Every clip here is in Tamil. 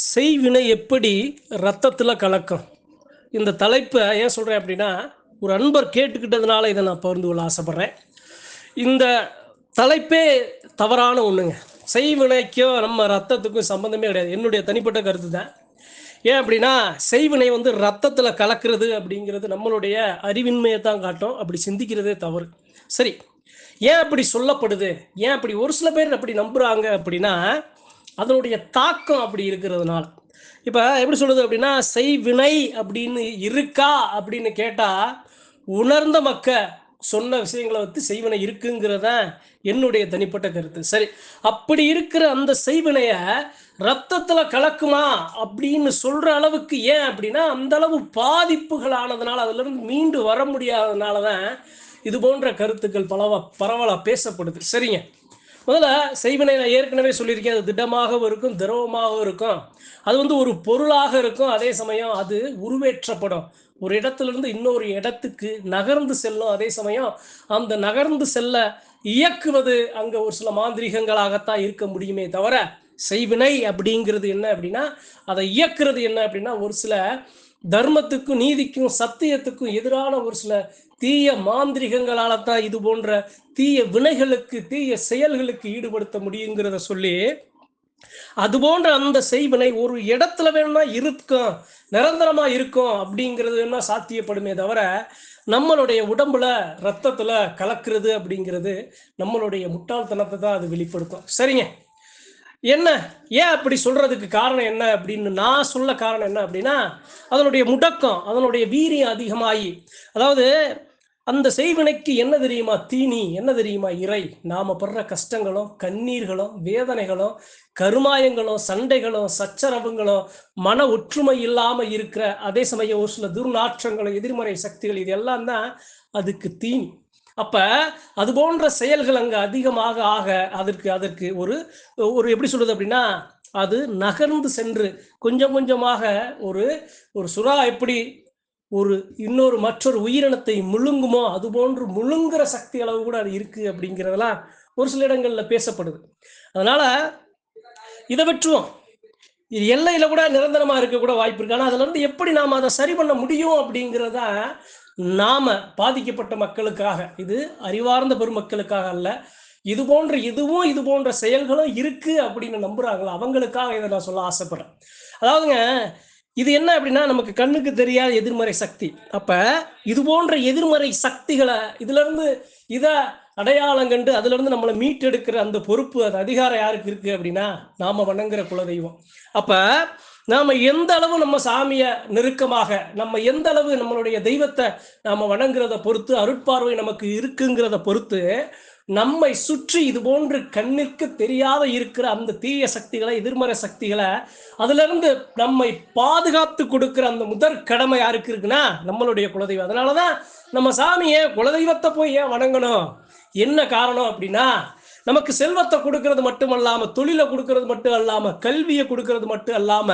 செய்வினை எப்படி ரத்தத்தில் கலக்கும்? இந்த தலைப்பை ஏன் சொல்கிறேன் அப்படின்னா ஒரு அன்பர் கேட்டுக்கிட்டதுனால இதை நான் பகிர்ந்து கொள்ள ஆசைப்பட்றேன். இந்த தலைப்பே தவறான ஒன்றுங்க செய்வினைக்கும் நம்ம ரத்தத்துக்கும் சம்மந்தமே கிடையாது. என்னுடைய தனிப்பட்ட கருத்து தான். ஏன் அப்படின்னா செய்வினை வந்து ரத்தத்தில் கலக்கிறது அப்படிங்கிறது நம்மளுடைய அறிவின்மையை தான் காட்டும். அப்படி சிந்திக்கிறதே தவறு. சரி ஏன் அப்படி சொல்லப்படுது? ஏன் அப்படி ஒரு சில பேர் அப்படி நம்புகிறாங்க அப்படின்னா அதனுடைய தாக்கம் அப்படி இருக்கிறதுனால. இப்போ எப்படி சொல்றது அப்படின்னா செய்வினை அப்படின்னு இருக்கா அப்படின்னு கேட்டால் உணர்ந்த மக்க சொன்ன விஷயங்களை வந்து செய்வினை இருக்குங்கிறத என்னுடைய தனிப்பட்ட கருத்து. சரி அப்படி இருக்கிற அந்த செய்வினைய ரத்தத்துல கலக்குமா அப்படின்னு சொல்ற அளவுக்கு ஏன் அப்படின்னா அந்த அளவு பாதிப்புகள் ஆனதுனால அதுல இருந்து மீண்டு வர முடியாததுனால தான் இது போன்ற கருத்துக்கள் பலவா பரவலா பேசப்படுது. சரிங்க. முதல்ல செய்வினை நான் ஏற்கனவே சொல்லியிருக்கேன். அது திடமாகவும் இருக்கும் திரவமாகவும் இருக்கும். அது வந்து ஒரு பொருளாக இருக்கும். அதே சமயம் அது உருவேற்றப்படும். ஒரு இடத்திலிருந்து இன்னொரு இடத்துக்கு நகர்ந்து செல்லும். அதே சமயம் அந்த நகர்ந்து செல்ல இயக்குவது அங்கே ஒரு சில மாந்திரிகங்களாகத்தான் இருக்க முடியுமே தவிர செய்வினை அப்படிங்கிறது என்ன அப்படின்னா அதை இயக்குறது என்ன அப்படின்னா ஒரு சில தர்மத்துக்கும் நீதிக்கும் சத்தியத்துக்கும் எதிரான ஒரு சில தீய மாந்திரிகங்களால தான் இது போன்ற தீய வினைகளுக்கு தீய செயல்களுக்கு ஈடுபடுத்த முடியுங்கிறத சொல்லி அது போன்ற அந்த செய்வினை ஒரு இடத்துல வேணும்னா இருக்கும் நிரந்தரமா இருக்கும் அப்படிங்கிறது வேணா சாத்தியப்படுமே தவிர நம்மளுடைய உடம்புல ரத்தத்துல கலக்கிறது அப்படிங்கிறது நம்மளுடைய முட்டாள்தனத்தை தான் அது வெளிப்படுத்தும். சரிங்க. என்ன? ஏன் அப்படி சொல்றதுக்கு காரணம் என்ன அப்படின்னு நான் சொல்ல காரணம் என்ன அப்படின்னா அதனுடைய முடக்கம் அதனுடைய வீரியம் அதிகமாகி அதாவது அந்த செய்வினைக்கு என்ன தெரியுமா? தீனி. என்ன தெரியுமா? இறை. நாம படுற கஷ்டங்களும் கண்ணீர்களும் வேதனைகளும் கருமாயங்களும் சண்டைகளும் சச்சரவுங்களும் மன ஒற்றுமை இல்லாம இருக்கிற அதே சமயம் ஒரு சில துர்நாற்றங்களும் எதிர்மறை சக்திகள் இது எல்லாம் தான் அதுக்கு தீனி. அப்ப அது போன்ற செயல்கள் அங்க அதிகமாக ஆக அதற்கு அதற்கு ஒரு ஒரு எப்படி சொல்றது அப்படின்னா அது நகர்ந்து சென்று கொஞ்சம் கொஞ்சமாக ஒரு ஒரு சுறா எப்படி ஒரு இன்னொரு மற்றொரு உயிரினத்தை முழுங்குமோ அது போன்று முழுங்குற சக்தி அளவு கூட அது இருக்கு அப்படிங்கிறதெல்லாம் ஒரு சில இடங்கள்ல பேசப்படுது. அதனால இதை வெற்றுவோம் இது எல்லையில கூட நிரந்தரமா இருக்க கூட வாய்ப்பு இருக்கு. ஆனா அதுல இருந்து எப்படி நாம் அதை சரி பண்ண முடியும் அப்படிங்கிறத நாம பாதிக்கப்பட்ட மக்களுக்காக இது அறிவார்ந்த பெருமக்களுக்காக அல்ல இது போன்ற இதுவும் இது போன்ற செயல்களும் இருக்கு அப்படின்னு நம்புறாங்களோ அவங்களுக்காக இதை நான் சொல்ல ஆசைப்படுறேன். அதாவதுங்க இது என்ன அப்படின்னா நமக்கு கண்ணுக்கு தெரியாத எதிர்மறை சக்தி. அப்ப இது போன்ற எதிர்மறை சக்திகளை இதுல இருந்து இதை அடையாளம் கண்டு அதுல இருந்து நம்மளை மீட்டெடுக்கிற அந்த பொறுப்பு அது அதிகாரம் யாருக்கு இருக்கு அப்படின்னா நாம வணங்குற குலதெய்வம். அப்ப நாம எந்த அளவு நம்ம சாமிய நெருக்கமாக நம்ம எந்த அளவு நம்மளுடைய தெய்வத்தை நாம வணங்குறத பொறுத்து அருட்பார்வை நமக்கு இருக்குங்கிறத பொறுத்து நம்மை சுற்றி இது போன்று கண்ணிற்கு தெரியாத இருக்கிற அந்த தீய சக்திகளை எதிர்மறை சக்திகளை அதிலிருந்து நம்மை பாதுகாத்து கொடுக்கிற அந்த முதற் கடமை யாருக்கு இருக்குன்னா நம்மளுடைய குலதெய்வம். அதனாலதான் நம்ம சாமியை குலதெய்வத்தை போய் ஏன் வணங்கணும்? என்ன காரணம் அப்படின்னா நமக்கு செல்வத்தை கொடுக்கறது மட்டும் அல்லாம தொழிலை கொடுக்கறது மட்டும் அல்லாம கல்வியை கொடுக்கறது மட்டும் அல்லாம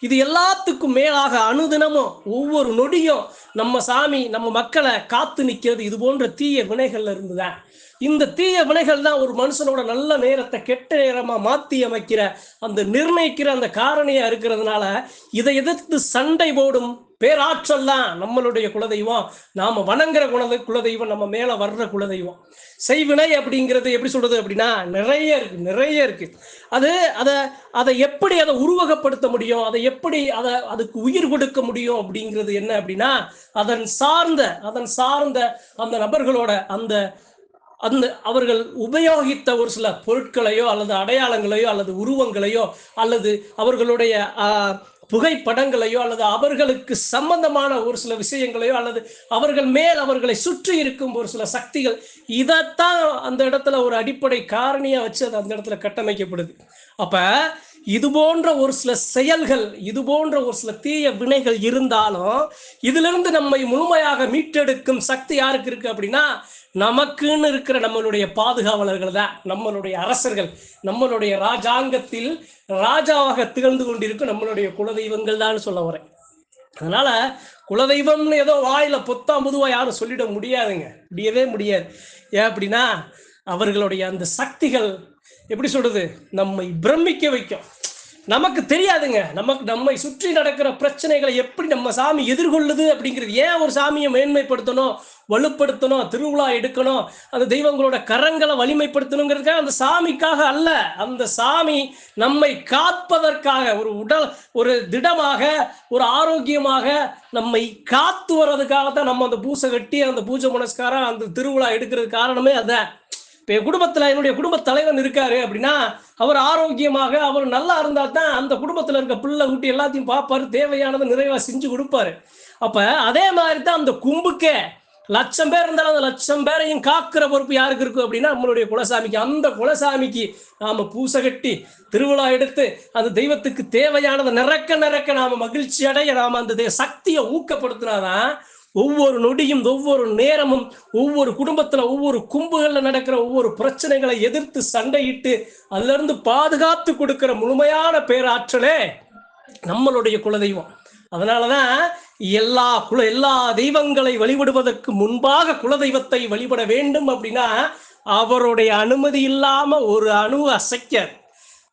இது எல்லாத்துக்கும் மேலாக அனுதினமும் ஒவ்வொரு நொடியும் நம்ம சாமி நம்ம மக்களை காத்து நிற்கிறது இது போன்ற தீய வினைகள்ல இருந்துதான் இந்த தீய வினைகள் தான் ஒரு மனுஷனோட நல்ல நேரத்தை கெட்ட நேரமா மாத்தி அமைக்கிற அந்த நிர்ணயிக்கிற அந்த காரணியா இருக்கிறதுனால இதை எதிர்த்து சண்டை போடும் பேராற்றல் தான் நம்மளுடைய குலதெய்வம். நாம வணங்குற குல குலதெய்வம் நம்ம மேல வர்ற குலதெய்வம். செய்வினை அப்படிங்கிறது எப்படி சொல்றது அப்படின்னா நிறைய இருக்கு நிறைய இருக்கு. அது அதை அதை எப்படி அதை உருவகப்படுத்த முடியும்? அதை எப்படி அதை அதுக்கு உயிர் கொடுக்க முடியும் அப்படிங்கிறது என்ன அப்படின்னா அதன் சார்ந்த அதன் சார்ந்த அந்த நபர்களோட அந்த அந்த அவர்கள் உபயோகித்த ஒரு சில பொருட்களையோ அல்லது அடையாளங்களையோ அல்லது உருவங்களையோ அல்லது அவர்களுடைய புகைப்படங்களையோ அல்லது அவர்களுக்கு சம்பந்தமான ஒரு சில விஷயங்களையோ அல்லது அவர்கள் மேல் அவர்களை சுற்றி இருக்கும் ஒரு சில சக்திகள் இதைத்தான் அந்த இடத்துல ஒரு அடிப்படை காரணியாக வச்சு அது அந்த இடத்துல கட்டமைக்கப்படுது. அப்போ இது போன்ற ஒரு சில செயல்கள் இது போன்ற ஒரு சில தீய வினைகள் இருந்தாலும் இதிலிருந்து நம்மை முழுமையாக மீட்டெடுக்கும் சக்தி யாருக்கு இருக்கு அப்படின்னா நமக்குன்னு இருக்கிற நம்மளுடைய பாதுகாவலர்கள் தான் நம்மளுடைய அரசர்கள். நம்மளுடைய ராஜாங்கத்தில் ராஜாவாக திகழ்ந்து கொண்டிருக்கும் நம்மளுடைய குலதெய்வங்கள் தான் சொல்ல வரேன். அதனால குலதெய்வம்னு ஏதோ வாயில பொத்தாம் பொதுவா யாரும் சொல்லிட முடியாதுங்க. முடியவே முடியாது. ஏன் அப்படின்னா அவர்களுடைய அந்த சக்திகள் எப்படி சொல்றது? நம்மை பிரமிக்க வைக்கும். நமக்கு தெரியாதுங்க. நமக்கு நம்மை சுற்றி நடக்கிற பிரச்சனைகளை எப்படி நம்ம சாமி எதிர்கொள்ளுது அப்படிங்கிறது ஏன் ஒரு சாமியை மேன்மைப்படுத்தணும் வலுப்படுத்தணும் திருவிழா எடுக்கணும் அந்த தெய்வங்களோட கரங்களை வலிமைப்படுத்தணுங்கிறதுக்காக அந்த சாமிக்காக அல்ல. அந்த சாமி நம்மை காப்பதற்காக ஒரு உடல் ஒரு திடமாக ஒரு ஆரோக்கியமாக நம்மை காத்து வர்றதுக்காக தான் நம்ம அந்த பூசை கட்டி அந்த பூஜை புனஸ்காரம் அந்த திருவிழா எடுக்கிறது காரணமே அதான். இப்போ என் குடும்பத்தில் என்னுடைய குடும்ப தலைவன் இருக்காரு அப்படின்னா அவர் ஆரோக்கியமாக அவர் நல்லா இருந்தால் தான் அந்த குடும்பத்தில் இருக்க பிள்ளை ஊட்டி எல்லாத்தையும் பார்ப்பாரு தேவையானதை நிறைவாக செஞ்சு கொடுப்பாரு. அப்போ அதே மாதிரி தான் அந்த கும்புக்கே லட்சம் பேர் இருந்தாலும் அந்த லட்சம் பேரையும் காக்கிற பொறுப்பு யாருக்கு இருக்கும் அப்படின்னா நம்மளுடைய குலசாமிக்கு. அந்த குலசாமிக்கு நாம பூசை கட்டி திருவிழா எடுத்து அந்த தெய்வத்துக்கு தேவையானதை நிறக்க நிறக்க நாம மகிழ்ச்சி அடைய நாம அந்த தெய்வ சக்தியை ஊக்கப்படுத்தினாதான் ஒவ்வொரு நொடியும் ஒவ்வொரு நேரமும் ஒவ்வொரு குடும்பத்துல ஒவ்வொரு கும்புகள்ல நடக்கிற ஒவ்வொரு பிரச்சனைகளை எதிர்த்து சண்டையிட்டு அதுல இருந்து பாதுகாத்து கொடுக்கிற முழுமையான பேராற்றலே நம்மளுடைய குலதெய்வம். அதனாலதான் எல்லா குல எல்லா தெய்வங்களை வழிபடுவதற்கு முன்பாக குலதெய்வத்தை வழிபட வேண்டும் அப்படின்னா அவருடைய அனுமதி இல்லாம ஒரு அணு அசைக்க.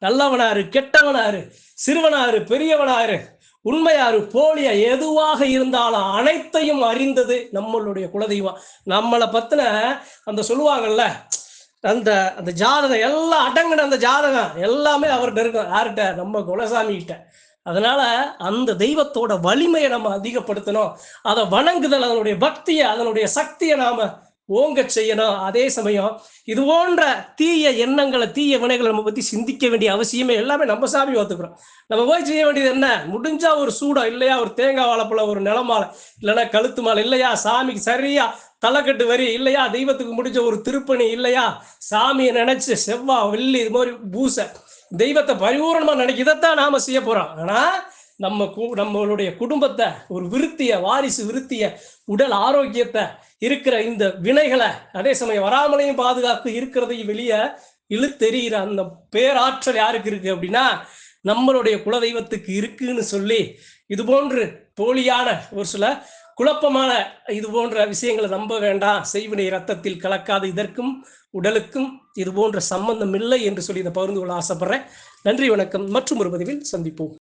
நல்லவனாரு கெட்டவனாரு சிறுவனாரு பெரியவனாரு உண்மையாரு போலியா எதுவாக இருந்தாலும் அனைத்தையும் அறிந்தது நம்மளுடைய குலதெய்வம். நம்மளை பத்தின அந்த சொல்லுவாங்கல்ல அந்த அந்த ஜாதகம் எல்லாம் அடங்கின அந்த ஜாதகம் எல்லாமே அவர்கிட்ட இருக்கும் யார்கிட்ட? நம்ம குலசாமி கிட்ட அதனால அந்த தெய்வத்தோட வலிமையை நம்ம அதிகப்படுத்தணும். அதை வணங்குதல் அதனுடைய பக்தியை அதனுடைய சக்தியை நாம ஓங்க செய்யணும். அதே சமயம் இது போன்ற தீய எண்ணங்களை தீய வினைகளை நம்ம பத்தி சிந்திக்க வேண்டிய அவசியமே எல்லாமே நம்ம சாமி ஒத்துக்கிறோம். நம்ம போய் செய்ய வேண்டியது என்ன? முடிஞ்சா ஒரு சூடம் இல்லையா? ஒரு தேங்காய் வாழைப்பழம் ஒரு நிலமாலை இல்லைன்னா கழுத்து மாலை இல்லையா? சாமிக்கு சரியா தலைக்கட்டு வரி இல்லையா? தெய்வத்துக்கு முடிஞ்ச ஒரு திருப்பணி இல்லையா? சாமியை நினைச்சு செவ்வா வெள்ளி இது மாதிரி பூசை தெய்வத்தை பரிபூரணமா நினைக்க இதைத்தான் நாம செய்ய போறோம். ஆனா நம்ம நம்மளுடைய குடும்பத்தை ஒரு விருத்திய வாரிசு விருத்திய உடல் ஆரோக்கியத்தை இருக்கிற இந்த வினைகளை அதே சமயம் வராமலையும் பாதுகாத்து இருக்கிறதையும் வெளியே இழுத்தெறிகிற அந்த பேராற்றல் யாருக்கு இருக்கு அப்படின்னா நம்மளுடைய குலதெய்வத்துக்கு இருக்குன்னு சொல்லி இது போன்று போலியான ஒரு சில குழப்பமான இது போன்ற விஷயங்களை நம்ப வேண்டாம். செய்வினை ரத்தத்தில் கலக்காத. இதற்கும் உடலுக்கும் இது போன்ற சம்பந்தம் இல்லை என்று சொல்லி இதை பகிர்ந்து கொள்ள ஆசைப்படுறேன். நன்றி வணக்கம். மற்றும் ஒரு பதிவில் சந்திப்போம்.